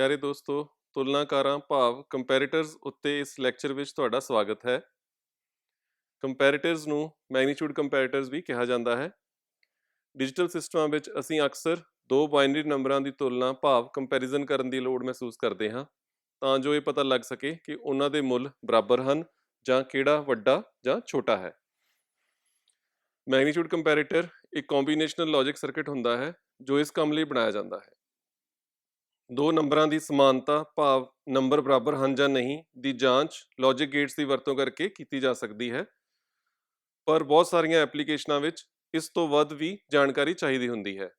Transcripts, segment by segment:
ਪਿਆਰੇ ਦੋਸਤੋ, ਤੁਲਨਾਕਾਰਾਂ, ਭਾਵ ਕੰਪੈਰੀਟਰਸ ਉੱਤੇ ਇਸ ਲੈਕਚਰ ਵਿੱਚ ਤੁਹਾਡਾ ਸਵਾਗਤ ਹੈ। ਕੰਪੈਰੀਟਰਸ ਨੂੰ ਮੈਗਨੀਟਿਊਡ ਕੰਪੈਰੀਟਰਸ ਵੀ ਕਿਹਾ ਜਾਂਦਾ ਹੈ। ਡਿਜੀਟਲ ਸਿਸਟਮਾਂ ਵਿੱਚ ਅਸੀਂ ਅਕਸਰ ਦੋ ਬਾਈਨਰੀ ਨੰਬਰਾਂ ਦੀ ਤੁਲਨਾ, ਭਾਵ ਕੰਪੈਰੀਜ਼ਨ ਕਰਨ ਦੀ ਲੋੜ ਮਹਿਸੂਸ ਕਰਦੇ ਹਾਂ। ਤਾਂ ਜੋ ਇਹ ਪਤਾ ਲੱਗ ਸਕੇ ਕਿ ਉਹਨਾਂ ਦੇ ਮੁੱਲ ਬਰਾਬਰ ਹਨ ਜਾਂ ਕਿਹੜਾ ਵੱਡਾ ਜਾਂ ਛੋਟਾ ਹੈ। ਮੈਗਨੀਟਿਊਡ ਕੰਪੈਰੀਟਰ ਇੱਕ ਕੰਬੀਨੇਸ਼ਨਲ ਲੌਜਿਕ ਸਰਕਟ ਹੁੰਦਾ ਹੈ, ਜੋ ਇਸ ਕੰਮ ਲਈ ਬਣਾਇਆ ਜਾਂਦਾ ਹੈ। ਦੋ ਨੰਬਰਾਂ ਦੀ ਸਮਾਨਤਾ, ਭਾਵ ਨੰਬਰ ਬਰਾਬਰ ਹਨ ਜਾਂ ਨਹੀਂ ਦੀ ਜਾਂਚ ਲੌਜਿਕ ਗੇਟਸ ਦੀ ਵਰਤੋਂ ਕਰਕੇ ਕੀਤੀ ਜਾ ਸਕਦੀ ਹੈ। ਪਰ ਬਹੁਤ ਸਾਰੀਆਂ ਐਪਲੀਕੇਸ਼ਨਾਂ ਵਿੱਚ ਇਸ ਤੋਂ ਵੱਧ ਵੀ ਜਾਣਕਾਰੀ ਚਾਹੀਦੀ ਹੁੰਦੀ ਹੈ।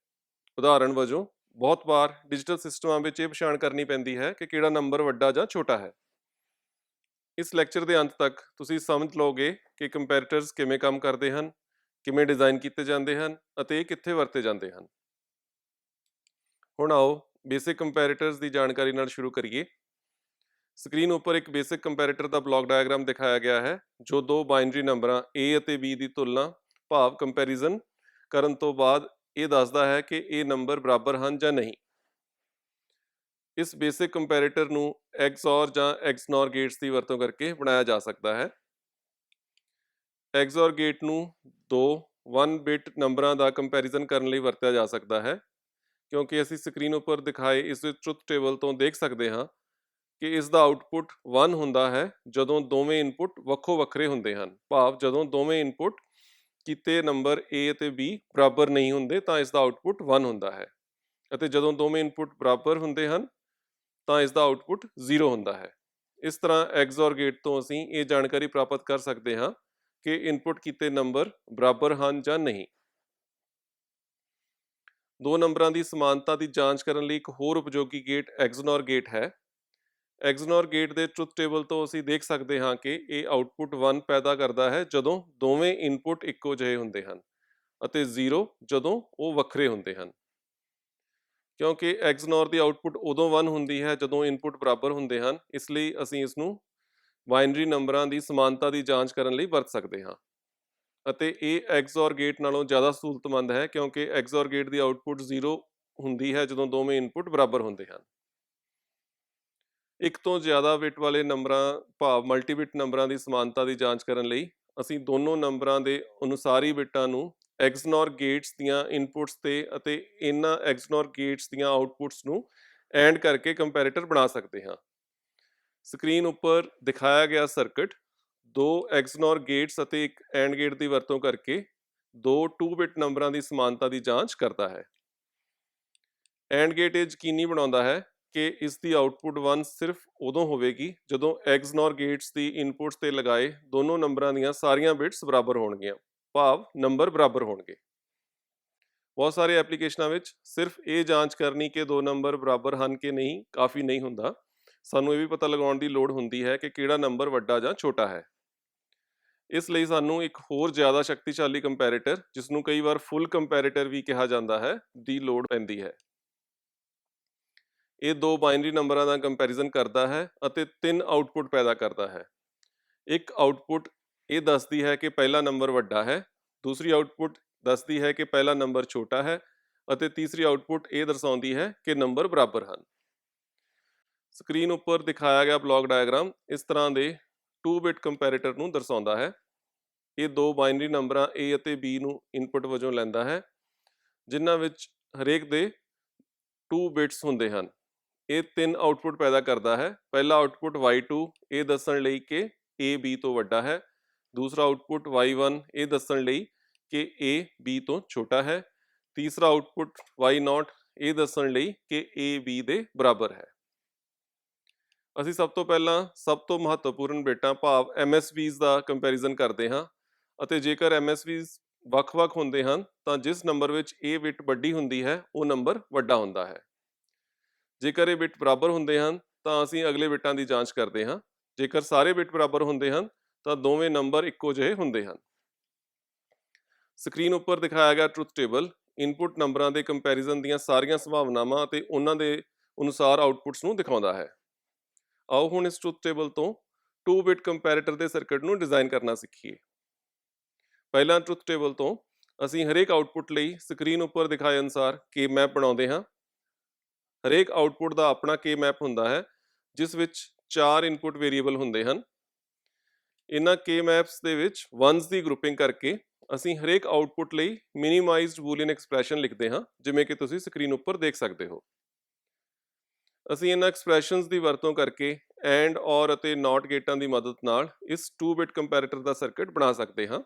ਉਦਾਹਰਣ ਵਜੋਂ, ਬਹੁਤ ਵਾਰ ਡਿਜੀਟਲ ਸਿਸਟਮਾਂ ਵਿੱਚ ਇਹ ਪਛਾਣ ਕਰਨੀ ਪੈਂਦੀ ਹੈ ਕਿ ਕਿਹੜਾ ਨੰਬਰ ਵੱਡਾ ਜਾਂ ਛੋਟਾ ਹੈ। ਇਸ ਲੈਕਚਰ ਦੇ ਅੰਤ ਤੱਕ ਤੁਸੀਂ ਸਮਝ ਲਓਗੇ ਕਿ ਕੰਪੈਰੀਟਰਸ ਕਿਵੇਂ ਕੰਮ ਕਰਦੇ ਹਨ, ਕਿਵੇਂ ਡਿਜ਼ਾਈਨ ਕੀਤੇ ਜਾਂਦੇ ਹਨ ਅਤੇ ਇਹ ਕਿੱਥੇ ਵਰਤੇ ਜਾਂਦੇ ਹਨ। ਹੁਣ ਆਓ ਬੇਸਿਕ ਕੰਪੈਰੀਟਰਸ ਦੀ ਜਾਣਕਾਰੀ ਨਾਲ ਸ਼ੁਰੂ ਕਰੀਏ। ਸਕਰੀਨ ਉੱਪਰ ਇੱਕ ਬੇਸਿਕ ਕੰਪੈਰੀਟਰ ਦਾ ਬਲੌਕ ਡਾਇਗਰਾਮ ਦਿਖਾਇਆ ਗਿਆ ਹੈ, ਜੋ ਦੋ ਬਾਈਨਰੀ ਨੰਬਰਾਂ A ਅਤੇ B ਦੀ ਤੁਲਨਾ, ਭਾਵ ਕੰਪੈਰੀਜ਼ਨ ਕਰਨ ਤੋਂ ਬਾਅਦ ਇਹ ਦੱਸਦਾ ਹੈ ਕਿ ਇਹ ਨੰਬਰ ਬਰਾਬਰ ਹਨ ਜਾਂ ਨਹੀਂ। ਇਸ ਬੇਸਿਕ ਕੰਪੈਰੀਟਰ ਨੂੰ XOR ਜਾਂ XNOR ਗੇਟਸ ਦੀ ਵਰਤੋਂ ਕਰਕੇ ਬਣਾਇਆ ਜਾ ਸਕਦਾ ਹੈ। XOR ਗੇਟ ਨੂੰ ਦੋ 1 ਬਿਟ ਨੰਬਰਾਂ ਦਾ ਕੰਪੈਰੀਜ਼ਨ ਕਰਨ ਲਈ ਵਰਤਿਆ ਜਾ ਸਕਦਾ ਹੈ। ਕਿਉਂਕਿ ਅਸੀਂ ਸਕਰੀਨ ਉੱਪਰ ਦਿਖਾਏ ਇਸ ਟਰੁਥ ਟੇਬਲ ਤੋਂ ਦੇਖ ਸਕਦੇ ਹਾਂ ਕਿ ਇਸ ਦਾ ਆਉਟਪੁੱਟ 1 ਹੁੰਦਾ ਹੈ ਜਦੋਂ ਦੋਵੇਂ ਇਨਪੁੱਟ ਵੱਖੋ ਵੱਖਰੇ ਹੁੰਦੇ ਹਨ। ਭਾਵ ਜਦੋਂ ਦੋਵੇਂ ਇਨਪੁੱਟ ਕੀਤੇ ਨੰਬਰ A ਅਤੇ B ਬਰਾਬਰ ਨਹੀਂ ਹੁੰਦੇ ਤਾਂ ਇਸ ਦਾ ਆਉਟਪੁੱਟ 1 ਹੁੰਦਾ ਹੈ ਅਤੇ ਜਦੋਂ ਦੋਵੇਂ ਇਨਪੁੱਟ ਬਰਾਬਰ ਹੁੰਦੇ ਹਨ ਤਾਂ ਇਸ ਦਾ ਆਉਟਪੁੱਟ 0 ਹੁੰਦਾ ਹੈ। ਇਸ ਤਰ੍ਹਾਂ XOR ਗੇਟ ਤੋਂ ਅਸੀਂ ਇਹ ਜਾਣਕਾਰੀ ਪ੍ਰਾਪਤ ਕਰ ਸਕਦੇ ਹਾਂ ਕਿ ਇਨਪੁੱਟ ਕੀਤੇ ਨੰਬਰ ਬਰਾਬਰ ਹਨ ਜਾਂ ਨਹੀਂ। ਦੋ ਨੰਬਰਾਂ ਦੀ ਸਮਾਨਤਾ ਦੀ ਜਾਂਚ ਕਰਨ ਲਈ ਇੱਕ ਹੋਰ ਉਪਯੋਗੀ ਗੇਟ ਐਗਜ਼ਨੋਰ ਗੇਟ ਹੈ। ਐਗਜ਼ਨੋਰ ਗੇਟ ਦੇ ਟਰੁਥ ਟੇਬਲ ਤੋਂ ਅਸੀਂ ਦੇਖ ਸਕਦੇ ਹਾਂ ਕਿ ਇਹ ਆਉਟਪੁੱਟ 1 ਪੈਦਾ ਕਰਦਾ ਹੈ ਜਦੋਂ ਦੋਵੇਂ ਇਨਪੁੱਟ ਇੱਕੋ ਜਿਹੇ ਹੁੰਦੇ ਹਨ ਅਤੇ 0 ਜਦੋਂ ਉਹ ਵੱਖਰੇ ਹੁੰਦੇ ਹਨ। ਕਿਉਂਕਿ XNOR ਦੀ ਆਉਟਪੁੱਟ ਉਦੋਂ 1 ਹੁੰਦੀ ਹੈ ਜਦੋਂ ਇਨਪੁੱਟ ਬਰਾਬਰ ਹੁੰਦੇ ਹਨ, ਇਸ ਲਈ ਅਸੀਂ ਇਸ ਨੂੰ ਬਾਈਨਰੀ ਨੰਬਰਾਂ ਦੀ ਸਮਾਨਤਾ ਦੀ ਜਾਂਚ ਕਰਨ ਲਈ ਵਰਤ ਸਕਦੇ ਹਾਂ। ਅਤੇ ਇਹ XOR ਗੇਟ ਨਾਲੋਂ ਜ਼ਿਆਦਾ ਸਹੂਲਤਮੰਦ ਹੈ ਕਿਉਂਕਿ XOR ਗੇਟ ਦੀ ਆਉਟਪੁੱਟ 0 ਹੁੰਦੀ ਹੈ ਜਦੋਂ ਦੋਵੇਂ ਇਨਪੁੱਟ ਬਰਾਬਰ ਹੁੰਦੇ ਹਨ। ਇੱਕ ਤੋਂ ਜ਼ਿਆਦਾ ਬਿਟ ਵਾਲੇ ਨੰਬਰਾਂ, ਭਾਵ ਮਲਟੀਬਿਟ ਨੰਬਰਾਂ ਦੀ ਸਮਾਨਤਾ ਦੀ ਜਾਂਚ ਕਰਨ ਲਈ ਅਸੀਂ ਦੋਨੋਂ ਨੰਬਰਾਂ ਦੇ ਅਨੁਸਾਰੀ ਬਿਟਾਂ ਨੂੰ XNOR ਗੇਟਸ ਦੀਆਂ ਇਨਪੁਟਸ ਤੇ ਅਤੇ ਇਹਨਾਂ XNOR ਗੇਟਸ ਦੀਆਂ ਆਉਟਪੁੱਟਸ ਨੂੰ ਐਂਡ ਕਰਕੇ ਕੰਪੈਰੀਟਰ ਬਣਾ ਸਕਦੇ ਹਾਂ। ਸਕਰੀਨ ਉੱਪਰ ਦਿਖਾਇਆ ਗਿਆ ਸਰਕਟ ਦੋ XNOR ਗੇਟਸ ਅਤੇ ਇੱਕ ਐਂਡ ਗੇਟ ਦੀ ਵਰਤੋਂ ਕਰਕੇ ਦੋ 2 ਬਿਟ ਨੰਬਰਾਂ ਦੀ ਸਮਾਨਤਾ ਦੀ ਜਾਂਚ ਕਰਦਾ ਹੈ। ਐਂਡ ਗੇਟ ਇਹ ਯਕੀਨੀ ਬਣਾਉਂਦਾ ਹੈ ਕਿ ਇਸ ਦੀ ਆਉਟਪੁੱਟ 1 ਸਿਰਫ ਉਦੋਂ ਹੋਵੇਗੀ ਜਦੋਂ XNOR ਗੇਟਸ ਦੀ ਇਨਪੁਟਸ ਤੇ ਲਗਾਏ ਦੋਨੋਂ ਨੰਬਰਾਂ ਦੀਆਂ ਸਾਰੀਆਂ ਬਿਟਸ ਬਰਾਬਰ ਹੋਣਗੀਆਂ। ਭਾਵ ਨੰਬਰ ਬਰਾਬਰ ਹੋਣਗੇ। ਬਹੁਤ ਸਾਰੇ ਐਪਲੀਕੇਸ਼ਨਾਂ ਵਿੱਚ ਸਿਰਫ ਇਹ ਜਾਂਚ ਕਰਨੀ ਕਿ ਦੋ ਨੰਬਰ ਬਰਾਬਰ ਹਨ ਕਿ ਨਹੀਂ ਕਾਫੀ ਨਹੀਂ ਹੁੰਦਾ। ਸਾਨੂੰ ਇਹ ਵੀ ਪਤਾ ਲਗਾਉਣ ਦੀ ਲੋੜ ਹੁੰਦੀ ਹੈ ਕਿ ਕਿਹੜਾ ਨੰਬਰ ਵੱਡਾ ਜਾਂ ਛੋਟਾ ਹੈ। ਇਸ ਲਈ ਸਾਨੂੰ ਇੱਕ ਹੋਰ ਜ਼ਿਆਦਾ ਸ਼ਕਤੀਸ਼ਾਲੀ ਕੰਪੈਰੀਟਰ ਜਿਸ ਨੂੰ ਕਈ ਵਾਰ ਫੁੱਲ ਕੰਪੈਰੀਟਰ ਵੀ ਕਿਹਾ ਜਾਂਦਾ ਹੈ, ਦੀ ਲੋੜ ਪੈਂਦੀ ਹੈ। ਇਹ ਦੋ ਬਾਈਨਰੀ ਨੰਬਰਾਂ ਦਾ ਕੰਪੈਰੀਜ਼ਨ ਕਰਦਾ ਹੈ ਅਤੇ ਤਿੰਨ ਆਉਟਪੁੱਟ ਪੈਦਾ ਕਰਦਾ ਹੈ। ਇੱਕ ਆਉਟਪੁੱਟ ਇਹ ਦੱਸਦੀ ਹੈ ਕਿ ਪਹਿਲਾ ਨੰਬਰ ਵੱਡਾ ਹੈ, ਦੂਸਰੀ ਆਉਟਪੁੱਟ ਦੱਸਦੀ ਹੈ ਕਿ ਪਹਿਲਾ ਨੰਬਰ ਛੋਟਾ ਹੈ ਅਤੇ ਤੀਸਰੀ ਆਉਟਪੁੱਟ ਇਹ ਦਰਸਾਉਂਦੀ ਹੈ ਕਿ ਨੰਬਰ ਬਰਾਬਰ ਹਨ। ਸਕਰੀਨ ਉੱਪਰ ਦਿਖਾਇਆ ਗਿਆ ਬਲੌਕ ਡਾਇਗਰਾਮ ਇਸ ਤਰ੍ਹਾਂ ਦੇ 2 ਬਿਟ ਕੰਪੈਰੀਟਰ ਨੂੰ ਦਰਸਾਉਂਦਾ ਹੈ। ਇਹ ਦੋ ਬਾਈਨਰੀ ਨੰਬਰਾਂ A ਅਤੇ B ਨੂੰ ਇਨਪੁਟ ਵਜੋਂ ਲੈਂਦਾ ਹੈ, ਜਿਨ੍ਹਾਂ ਵਿੱਚ ਹਰੇਕ ਦੇ 2 ਬਿਟਸ ਹੁੰਦੇ ਹਨ। ਇਹ ਤਿੰਨ ਆਉਟਪੁੱਟ ਪੈਦਾ ਕਰਦਾ ਹੈ। ਪਹਿਲਾ ਆਉਟਪੁੱਟ y2 ਇਹ ਦੱਸਣ ਲਈ ਕਿ a, b ਤੋਂ ਵੱਡਾ ਹੈ। ਦੂਸਰਾ ਆਉਟਪੁੱਟ y1 ਇਹ ਦੱਸਣ ਲਈ ਕਿ a, b ਤੋਂ ਛੋਟਾ ਹੈ। ਤੀਸਰਾ ਆਉਟਪੁੱਟ y0 ਇਹ ਦੱਸਣ ਲਈ ਕਿ a, b ਦੇ ਬਰਾਬਰ ਹੈ। ਅਸੀਂ ਸਭ ਤੋਂ ਪਹਿਲਾਂ ਸਭ ਤੋਂ ਮਹੱਤਵਪੂਰਨ ਬਿਟਾਂ ਭਾਵ MSBs ਦਾ ਕੰਪੈਰੀਜ਼ਨ ਕਰਦੇ ਹਾਂ ਅਤੇ ਜੇਕਰ MSBs ਵੱਖ-ਵੱਖ ਹੁੰਦੇ ਹਨ, ਤਾਂ ਜਿਸ ਨੰਬਰ ਵਿੱਚ a ਬਿਟ ਵੱਡੀ ਹੁੰਦੀ ਹੈ, ਉਹ ਨੰਬਰ ਵੱਡਾ ਹੁੰਦਾ ਹੈ। ਜੇਕਰ ਇਹ ਬਿਟ ਬਰਾਬਰ ਹੁੰਦੇ ਹਨ, ਤਾਂ ਅਸੀਂ ਅਗਲੇ ਬਿਟਾਂ ਦੀ ਜਾਂਚ ਕਰਦੇ ਹਾਂ। ਜੇਕਰ ਸਾਰੇ ਬਿਟ ਬਰਾਬਰ ਹੁੰਦੇ ਹਨ, ਤਾਂ ਦੋਵੇਂ ਨੰਬਰ ਇੱਕੋ ਜਿਹੇ ਹੁੰਦੇ ਹਨ। ਸਕਰੀਨ ਉੱਪਰ ਦਿਖਾਇਆ ਗਿਆ ਟਰੁਥ ਟੇਬਲ, ਇਨਪੁਟ ਨੰਬਰਾਂ ਦੇ ਕੰਪੈਰੀਜ਼ਨ ਦੀਆਂ ਸਾਰੀਆਂ ਸੰਭਾਵਨਾਵਾਂ ਅਤੇ ਉਹਨਾਂ ਦੇ ਅਨੁਸਾਰ ਆਉਟਪੁੱਟਸ ਨੂੰ ਦਿਖਾਉਂਦਾ ਹੈ। ਆਓ ਹੁਣ ਇਸ ਟਰੁਥ ਟੇਬਲ ਤੋਂ 2 ਬਿਟ ਕੰਪੈਰੀਟਰ ਦੇ ਸਰਕਟ ਨੂੰ ਡਿਜ਼ਾਈਨ ਕਰਨਾ ਸਿੱਖੀਏ। ਪਹਿਲਾਂ ਟਰੁਥ ਟੇਬਲ ਤੋਂ ਅਸੀਂ ਹਰੇਕ ਆਉਟਪੁੱਟ ਲਈ ਸਕਰੀਨ ਉੱਪਰ ਦਿਖਾਏ ਅਨੁਸਾਰ ਕੇ ਮੈਪ ਬਣਾਉਂਦੇ ਹਾਂ। ਹਰੇਕ ਆਊਟਪੁੱਟ ਦਾ ਆਪਣਾ ਕੇ ਮੈਪ ਹੁੰਦਾ ਹੈ, ਜਿਸ ਵਿੱਚ ਚਾਰ ਇਨਪੁਟ ਵੇਰੀਏਬਲ ਹੁੰਦੇ ਹਨ। ਇਹਨਾਂ ਕੇ ਮੈਪਸ ਦੇ ਵਿੱਚ ਵਨਸ ਦੀ ਗਰੁੱਪਿੰਗ ਕਰਕੇ ਅਸੀਂ ਹਰੇਕ ਆਊਟਪੁੱਟ ਲਈ ਮਿਨੀਮਾਈਜ਼ਡ ਬੂਲੀਅਨ ਐਕਸਪ੍ਰੈਸ਼ਨ ਲਿਖਦੇ ਹਾਂ, ਜਿਵੇਂ ਕਿ ਤੁਸੀਂ ਸਕਰੀਨ ਉੱਪਰ ਦੇਖ ਸਕਦੇ ਹੋ। ਅਸੀਂ ਇਹਨਾਂ ਐਕਸਪ੍ਰੈਸ਼ਨਸ ਦੀ ਵਰਤੋਂ ਕਰਕੇ ਐਂਡ ਔਰ ਅਤੇ ਨਾਟ ਗੇਟਾਂ ਦੀ ਮਦਦ ਨਾਲ ਇਸ 2 ਬਿਟ ਕੰਪੈਰੇਟਰ ਦਾ ਸਰਕਟ ਬਣਾ ਸਕਦੇ ਹਾਂ।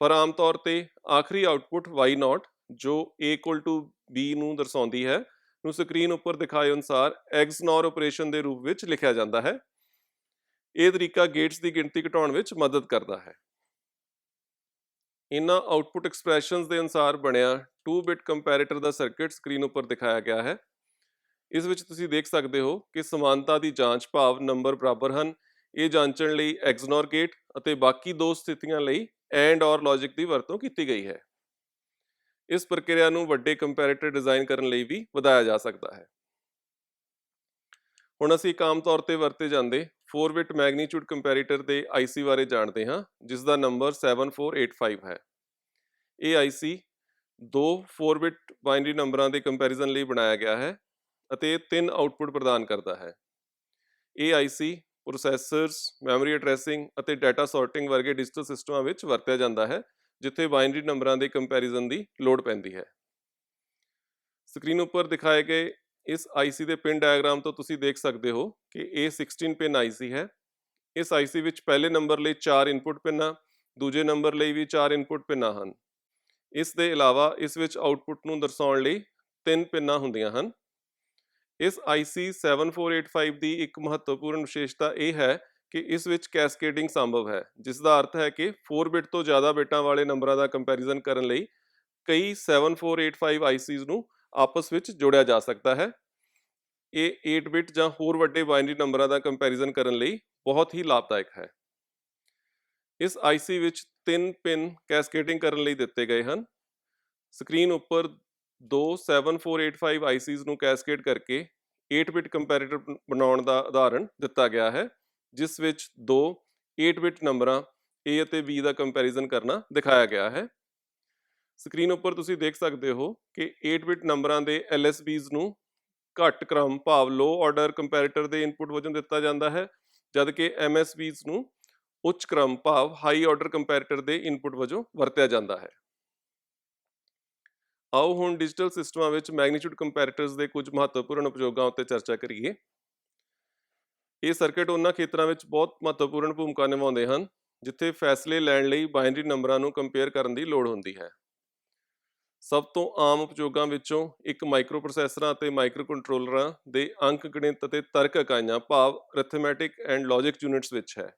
ਪਰ ਆਮ ਤੌਰ ਤੇ ਆਖਰੀ ਆਊਟਪੁੱਟ y ਨਾਟ ਜੋ a b ਨੂੰ ਦਰਸਾਉਂਦੀ ਹੈ, ਨੂੰ ਸਕਰੀਨ ਉੱਪਰ ਦਿਖਾਏ ਅਨੁਸਾਰ XNOR ਆਪਰੇਸ਼ਨ ਦੇ ਰੂਪ ਵਿੱਚ ਲਿਖਿਆ ਜਾਂਦਾ ਹੈ। ਇਹ ਤਰੀਕਾ ਗੇਟਸ ਦੀ ਗਿਣਤੀ ਘਟਾਉਣ ਵਿੱਚ ਮਦਦ ਕਰਦਾ ਹੈ। ਇਹਨਾਂ ਆਊਟਪੁੱਟ ਐਕਸਪ੍ਰੈਸ਼ਨਸ ਦੇ ਅਨੁਸਾਰ ਬਣਿਆ 2 ਬਿਟ ਕੰਪੈਰੇਟਰ ਦਾ ਸਰਕਟ ਸਕਰੀਨ ਉੱਪਰ ਦਿਖਾਇਆ ਗਿਆ ਹੈ। ਇਸ ਵਿੱਚ ਤੁਸੀਂ ਦੇਖ ਸਕਦੇ ਹੋ ਕਿ ਸਮਾਨਤਾ ਦੀ ਜਾਂਚ ਭਾਵ ਨੰਬਰ ਬਰਾਬਰ ਹਨ। ਇਹ ਜਾਂਚਣ ਲਈ XNOR ਗੇਟ ਅਤੇ ਬਾਕੀ ਦੋ ਸਥਿਤੀਆਂ ਲਈ ਐਂਡ ਔਰ ਲੌਜਿਕ ਦੀ ਵਰਤੋਂ ਕੀਤੀ ਗਈ ਹੈ। ਇਸ ਪ੍ਰਕਿਰਿਆ ਨੂੰ ਵੱਡੇ ਕੰਪੈਰੇਟਰ ਡਿਜ਼ਾਈਨ ਕਰਨ ਲਈ ਵੀ ਵਧਾਇਆ ਜਾ ਸਕਦਾ ਹੈ। ਹੁਣ ਅਸੀਂ ਇੱਕ ਆਮ ਤੌਰ ਤੇ ਵਰਤੇ ਜਾਂਦੇ 4 ਬਿਟ ਮੈਗਨੀਟਿਊਡ ਕੰਪੈਰੇਟਰ ਦੇ IC ਬਾਰੇ ਜਾਣਦੇ ਹਾਂ, ਜਿਸ ਦਾ ਨੰਬਰ 7485 ਹੈ। ਇਹ IC ਦੋ 4 ਬਿਟ ਬਾਈਨਰੀ ਨੰਬਰਾਂ ਦੇ ਕੰਪੈਰੀਜ਼ਨ ਲਈ ਬਣਾਇਆ ਗਿਆ ਹੈ। ਅਤੇ ਇਹ ਤਿੰਨ ਆਊਟਪੁੱਟ ਪ੍ਰਦਾਨ ਕਰਦਾ ਹੈ। ਇਹ IC ਪ੍ਰੋਸੈਸਰਸ, ਮੈਮਰੀ ਐਡਰੈਸਿੰਗ ਅਤੇ ਡਾਟਾ ਸੌਰਟਿੰਗ ਵਰਗੇ ਡਿਜੀਟਲ ਸਿਸਟਮਾਂ ਵਿੱਚ ਵਰਤਿਆ ਜਾਂਦਾ ਹੈ, ਜਿੱਥੇ ਬਾਈਨਰੀ ਨੰਬਰਾਂ ਦੇ ਕੰਪੈਰੀਜ਼ਨ ਦੀ ਲੋੜ ਪੈਂਦੀ ਹੈ। ਸਕਰੀਨ ਉੱਪਰ ਦਿਖਾਏ ਗਏ ਇਸ IC ਦੇ ਪਿਨ ਡਾਇਗਰਾਮ ਤੋਂ ਤੁਸੀਂ ਦੇਖ ਸਕਦੇ ਹੋ ਕਿ ਇਹ 16 ਪਿਨ IC ਹੈ। ਇਸ IC ਵਿੱਚ ਪਹਿਲੇ ਨੰਬਰ ਲਈ 4 ਇਨਪੁਟ ਪਿੰਨਾਂ, ਦੂਜੇ ਨੰਬਰ ਲਈ ਵੀ 4 ਇਨਪੁਟ ਪਿੰਨਾਂ ਹਨ। ਇਸ ਦੇ ਇਲਾਵਾ ਇਸ ਵਿੱਚ ਆਊਟਪੁੱਟ ਨੂੰ ਦਰਸਾਉਣ ਲਈ ਤਿੰਨ ਪਿੰਨਾਂ ਹੁੰਦੀਆਂ ਹਨ। ਇਸ IC 7485 ਦੀ ਇੱਕ ਮਹੱਤਵਪੂਰਨ ਵਿਸ਼ੇਸ਼ਤਾ ਇਹ ਹੈ ਕਿ ਇਸ ਵਿੱਚ ਕੈਸਕੇਡਿੰਗ ਸੰਭਵ ਹੈ ਜਿਸ ਦਾ ਅਰਥ ਹੈ ਕਿ 4 ਬਿਟ ਤੋਂ ਜ਼ਿਆਦਾ ਬਿਟਾਂ ਵਾਲੇ ਨੰਬਰਾਂ ਦਾ ਕੰਪੈਰੀਜ਼ਨ ਕਰਨ ਲਈ ਕਈ 7485 ICs ਨੂੰ ਆਪਸ ਵਿੱਚ ਜੋੜਿਆ ਜਾ ਸਕਦਾ ਹੈ। ਇਹ 8 ਬਿਟ ਜਾਂ ਹੋਰ ਵੱਡੇ ਬਾਈਨਰੀ ਨੰਬਰਾਂ ਦਾ ਕੰਪੈਰੀਜ਼ਨ ਕਰਨ ਲਈ ਬਹੁਤ ਹੀ ਲਾਭਦਾਇਕ ਹੈ। ਇਸ IC ਵਿੱਚ ਤਿੰਨ ਪਿਨ ਕੈਸਕੇਡਿੰਗ ਕਰਨ ਲਈ ਦਿੱਤੇ ਗਏ ਹਨ। ਸਕਰੀਨ ਉੱਪਰ ਦੋ 7485 ICs ਨੂੰ ਕੈਸਕੇਡ ਕਰਕੇ 8 ਬਿਟ ਕੰਪੈਰੇਟਰ ਬਣਾਉਣ ਦਾ ਉਦਾਹਰਣ ਦਿੱਤਾ ਗਿਆ ਹੈ, ਜਿਸ ਵਿੱਚ ਦੋ 8 ਬਿਟ ਨੰਬਰਾਂ A ਅਤੇ B ਦਾ ਕੰਪੈਰੀਜ਼ਨ ਕਰਨਾ ਦਿਖਾਇਆ ਗਿਆ ਹੈ। ਸਕਰੀਨ ਉੱਪਰ ਤੁਸੀਂ ਦੇਖ ਸਕਦੇ ਹੋ ਕਿ 8 ਬਿਟ ਨੰਬਰਾਂ ਦੇ LSBs ਨੂੰ ਘੱਟ ਕ੍ਰਮ ਭਾਵ ਲੋ ਆਰਡਰ ਕੰਪੈਰੀਟਰ ਦੇ ਇਨਪੁਟ ਵਜੋਂ ਦਿੱਤਾ ਜਾਂਦਾ ਹੈ, ਜਦ ਕਿ MSBs ਨੂੰ ਉੱਚ ਕ੍ਰਮ ਭਾਵ ਹਾਈ ਆਰਡਰ ਕੰਪੈਰੀਟਰ ਦੇ ਇਨਪੁਟ ਵਜੋਂ ਵਰਤਿਆ ਜਾਂਦਾ ਹੈ। ਆਓ ਹੁਣ ਡਿਜੀਟਲ ਸਿਸਟਮਾਂ ਵਿੱਚ ਮੈਗਨੀਟਿਊਡ ਕੰਪੈਰੇਟਰਸ ਦੇ ਕੁਝ ਮਹੱਤਵਪੂਰਨ ਉਪਯੋਗਾਂ ਉੱਤੇ ਚਰਚਾ ਕਰੀਏ। ਇਹ ਸਰਕਟ ਉਹਨਾਂ ਖੇਤਰਾਂ ਵਿੱਚ ਬਹੁਤ ਮਹੱਤਵਪੂਰਨ ਭੂਮਿਕਾ ਨਿਭਾਉਂਦੇ ਹਨ, ਜਿੱਥੇ ਫੈਸਲੇ ਲੈਣ ਲਈ ਬਾਈਨਰੀ ਨੰਬਰਾਂ ਨੂੰ ਕੰਪੇਅਰ ਕਰਨ ਦੀ ਲੋੜ ਹੁੰਦੀ ਹੈ। ਸਭ ਤੋਂ ਆਮ ਉਪਯੋਗਾਂ ਵਿੱਚੋਂ ਇੱਕ ਮਾਈਕਰੋ ਪ੍ਰੋਸੈਸਰਾਂ ਅਤੇ ਮਾਈਕਰੋ ਕੰਟਰੋਲਰਾਂ ਦੇ ਅੰਕ ਗਣਿਤ ਅਤੇ ਤਰਕ ਇਕਾਈਆਂ ਭਾਵ ਅਰਿਥਮੈਟਿਕ ਐਂਡ ਲੌਜਿਕ ਯੂਨਿਟਸ ਵਿੱਚ ਹੈ।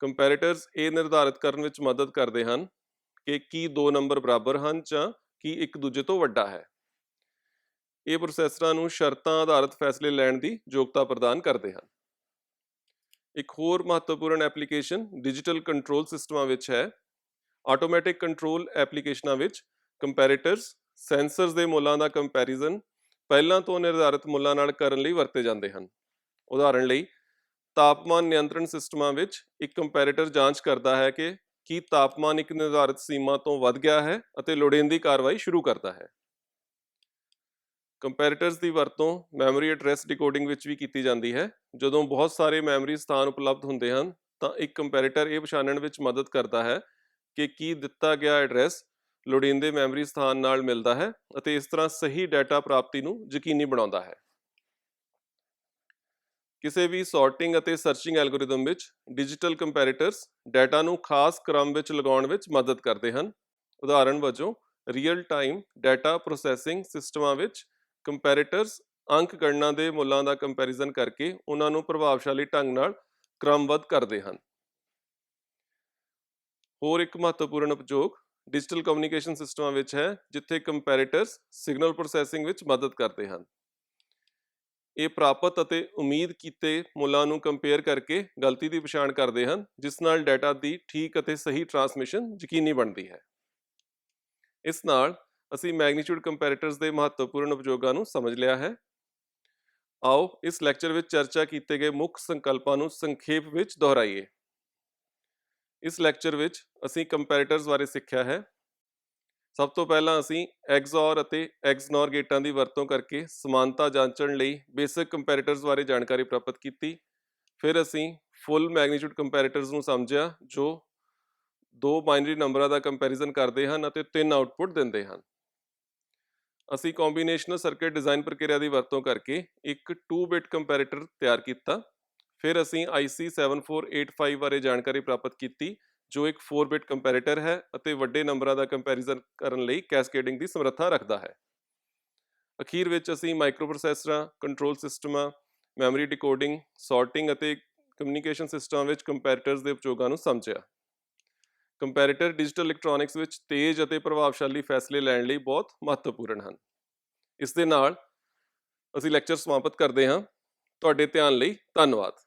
ਕੰਪੈਰੇਟਰਸ ਇਹ ਨਿਰਧਾਰਿਤ ਕਰਨ ਵਿੱਚ ਮਦਦ ਕਰਦੇ ਹਨ ਕਿ ਕੀ ਦੋ ਨੰਬਰ ਬਰਾਬਰ ਹਨ ਜਾਂ ਕੀ ਇੱਕ ਦੂਜੇ ਤੋਂ ਵੱਡਾ ਹੈ। ਇਹ ਪ੍ਰੋਸੈਸਰਾਂ ਨੂੰ ਸ਼ਰਤਾਂ ਆਧਾਰਿਤ ਫੈਸਲੇ ਲੈਣ ਦੀ ਯੋਗਤਾ ਪ੍ਰਦਾਨ ਕਰਦੇ ਹਨ। ਇੱਕ ਹੋਰ ਮਹੱਤਵਪੂਰਨ ਐਪਲੀਕੇਸ਼ਨ ਡਿਜੀਟਲ ਕੰਟਰੋਲ ਸਿਸਟਮਾਂ ਵਿੱਚ ਹੈ। ਆਟੋਮੈਟਿਕ ਕੰਟਰੋਲ ਐਪਲੀਕੇਸ਼ਨਾਂ ਵਿੱਚ ਕੰਪੈਰੀਟਰਸ, ਸੈਂਸਰਸ ਦੇ ਮੁੱਲਾਂ ਦਾ ਕੰਪੈਰੀਜ਼ਨ ਪਹਿਲਾਂ ਤੋਂ ਨਿਰਧਾਰਿਤ ਮੁੱਲਾਂ ਨਾਲ ਕਰਨ ਲਈ ਵਰਤੇ ਜਾਂਦੇ ਹਨ। ਉਦਾਹਰਣ ਲਈ, ਤਾਪਮਾਨ ਨਿਯੰਤਰਣ ਸਿਸਟਮਾਂ ਵਿੱਚ ਇੱਕ ਕੰਪੈਰੀਟਰ ਜਾਂਚ ਕਰਦਾ ਹੈ ਕਿ ਕੀ ਤਾਪਮਾਨ ਇੱਕ ਨਿਰਧਾਰਿਤ ਸੀਮਾ ਤੋਂ ਵੱਧ ਗਿਆ ਹੈ ਅਤੇ ਲੋੜੀਂਦੀ ਕਾਰਵਾਈ ਸ਼ੁਰੂ ਕਰਦਾ ਹੈ। ਕੰਪੈਰੇਟਰਸ ਦੀ ਵਰਤੋਂ ਮੈਮਰੀ ਐਡਰੈਸ ਡਿਕੋਡਿੰਗ ਵਿੱਚ ਵੀ ਕੀਤੀ ਜਾਂਦੀ ਹੈ। ਜਦੋਂ ਬਹੁਤ ਸਾਰੇ ਮੈਮਰੀ ਸਥਾਨ ਉਪਲਬਧ ਹੁੰਦੇ ਹਨ, ਤਾਂ ਇੱਕ ਕੰਪੈਰੇਟਰ ਇਹ ਪਛਾਣਨ ਵਿੱਚ ਮਦਦ ਕਰਦਾ ਹੈ ਕਿ ਕੀ ਦਿੱਤਾ ਗਿਆ ਐਡਰੈਸ ਲੋੜੀਂਦੇ ਮੈਮਰੀ ਸਥਾਨ ਨਾਲ ਮਿਲਦਾ ਹੈ ਅਤੇ ਇਸ ਤਰ੍ਹਾਂ ਸਹੀ ਡਾਟਾ ਪ੍ਰਾਪਤੀ ਨੂੰ ਯਕੀਨੀ ਬਣਾਉਂਦਾ ਹੈ। ਕਿਸੇ ਵੀ ਸੌਰਟਿੰਗ ਅਤੇ ਸਰਚਿੰਗ ਐਲਗੋਰਿਦਮ ਵਿੱਚ ਡਿਜੀਟਲ ਕੰਪੈਰੀਟਰਸ ਡਾਟਾ ਨੂੰ ਖਾਸ ਕ੍ਰਮ ਵਿੱਚ ਲਗਾਉਣ ਵਿੱਚ ਮਦਦ ਕਰਦੇ ਹਨ। ਉਦਾਹਰਣ ਵਜੋਂ ਰੀਅਲ ਟਾਈਮ ਡਾਟਾ ਪ੍ਰੋਸੈਸਿੰਗ ਸਿਸਟਮਾਂ ਵਿੱਚ ਕੰਪੈਰੇਟਰਸ ਅੰਕ ਗਣਨਾ ਦੇ ਮੁੱਲਾਂ ਦਾ ਕੰਪੈਰੀਜ਼ਨ ਕਰਕੇ ਉਹਨਾਂ ਨੂੰ ਪ੍ਰਭਾਵਸ਼ਾਲੀ ਢੰਗ ਨਾਲ ਕ੍ਰਮਬੱਧ ਕਰਦੇ ਹਨ। ਹੋਰ ਇੱਕ ਮਹੱਤਵਪੂਰਨ ਉਪਯੋਗ ਡਿਜੀਟਲ ਕਮਿਊਨੀਕੇਸ਼ਨ ਸਿਸਟਮਾਂ ਵਿੱਚ ਹੈ, ਜਿੱਥੇ ਕੰਪੈਰੀਟਰਸ ਸਿਗਨਲ ਪ੍ਰੋਸੈਸਿੰਗ ਵਿੱਚ ਮਦਦ ਕਰਦੇ ਹਨ। ਇਹ ਪ੍ਰਾਪਤ ਅਤੇ ਉਮੀਦ ਕੀਤੇ ਮੁੱਲਾਂ ਨੂੰ ਕੰਪੇਅਰ ਕਰਕੇ ਗਲਤੀ ਦੀ ਪਛਾਣ ਕਰਦੇ ਹਨ, ਜਿਸ ਨਾਲ ਡਾਟਾ ਦੀ ਠੀਕ ਅਤੇ ਸਹੀ ਟਰਾਂਸਮਿਸ਼ਨ ਯਕੀਨੀ ਬਣਦੀ ਹੈ। ਇਸ ਨਾਲ ਅਸੀਂ ਮੈਗਨੀਟਿਊਡ ਕੰਪੈਰੇਟਰਸ ਦੇ ਮਹੱਤਵਪੂਰਨ ਉਪਯੋਗਾਂ ਨੂੰ ਸਮਝ ਲਿਆ ਹੈ। ਆਓ ਇਸ ਲੈਕਚਰ ਵਿੱਚ ਚਰਚਾ ਕੀਤੇ ਗਏ ਮੁੱਖ ਸੰਕਲਪਾਂ ਨੂੰ ਸੰਖੇਪ ਵਿੱਚ ਦੁਹਰਾਈਏ। ਇਸ ਲੈਕਚਰ ਵਿੱਚ ਅਸੀਂ ਕੰਪੈਰੇਟਰਸ ਬਾਰੇ ਸਿੱਖਿਆ ਹੈ। ਸਭ ਤੋਂ ਪਹਿਲਾਂ ਅਸੀਂ XOR ਅਤੇ XNOR ਗੇਟਾਂ ਦੀ ਵਰਤੋਂ ਕਰਕੇ ਸਮਾਨਤਾ ਜਾਂਚਣ ਲਈ ਬੇਸਿਕ ਕੰਪੈਰੀਟਰਸ ਬਾਰੇ ਜਾਣਕਾਰੀ ਪ੍ਰਾਪਤ ਕੀਤੀ। ਫਿਰ ਅਸੀਂ ਫੁੱਲ ਮੈਗਨੀਟਿਊਡ ਕੰਪੈਰੀਟਰਸ ਨੂੰ ਸਮਝਿਆ, ਜੋ ਦੋ ਬਾਈਨਰੀ ਨੰਬਰਾਂ ਦਾ ਕੰਪੈਰੀਜ਼ਨ ਕਰਦੇ ਹਨ ਅਤੇ ਤਿੰਨ ਆਉਟਪੁੱਟ ਦਿੰਦੇ ਹਨ। ਅਸੀਂ ਕੰਬੀਨੇਸ਼ਨਲ ਸਰਕਟ ਡਿਜ਼ਾਈਨ ਪ੍ਰਕਿਰਿਆ ਦੀ ਵਰਤੋਂ ਕਰਕੇ ਇੱਕ 2 ਬਿਟ ਕੰਪੈਰੀਟਰ ਤਿਆਰ ਕੀਤਾ। ਫਿਰ ਅਸੀਂ IC 7485 ਬਾਰੇ ਜਾਣਕਾਰੀ ਪ੍ਰਾਪਤ ਕੀਤੀ ਜੋ ਇੱਕ 4 ਬਿਟ ਕੰਪੈਰੀਟਰ ਹੈ ਅਤੇ ਵੱਡੇ ਨੰਬਰਾਂ ਦਾ ਕੰਪੈਰੀਜ਼ਨ ਕਰਨ ਲਈ ਕੈਸਕੇਡਿੰਗ ਦੀ ਸਮਰੱਥਾ ਰੱਖਦਾ ਹੈ। ਅਖੀਰ ਵਿੱਚ ਅਸੀਂ ਮਾਈਕਰੋਪ੍ਰੋਸੈਸਰਾਂ ਕੰਟਰੋਲ ਸਿਸਟਮਾਂ ਮੈਮਰੀ ਡਿਕੋਡਿੰਗ ਸੌਰਟਿੰਗ ਅਤੇ ਕਮਿਊਨੀਕੇਸ਼ਨ ਸਿਸਟਮ ਵਿੱਚ ਕੰਪੈਰੀਟਰਸ ਦੇ ਉਪਯੋਗਾਂ ਨੂੰ ਸਮਝਿਆ। ਕੰਪੈਰੀਟਰ ਡਿਜੀਟਲ ਇਲੈਕਟ੍ਰੋਨਿਕਸ ਵਿੱਚ ਤੇਜ਼ ਅਤੇ ਪ੍ਰਭਾਵਸ਼ਾਲੀ ਫੈਸਲੇ ਲੈਣ ਲਈ ਬਹੁਤ ਮਹੱਤਵਪੂਰਨ ਹਨ। ਇਸ ਦੇ ਨਾਲ ਅਸੀਂ ਲੈਕਚਰ ਸਮਾਪਤ ਕਰਦੇ ਹਾਂ। ਤੁਹਾਡੇ ਧਿਆਨ ਲਈ ਧੰਨਵਾਦ।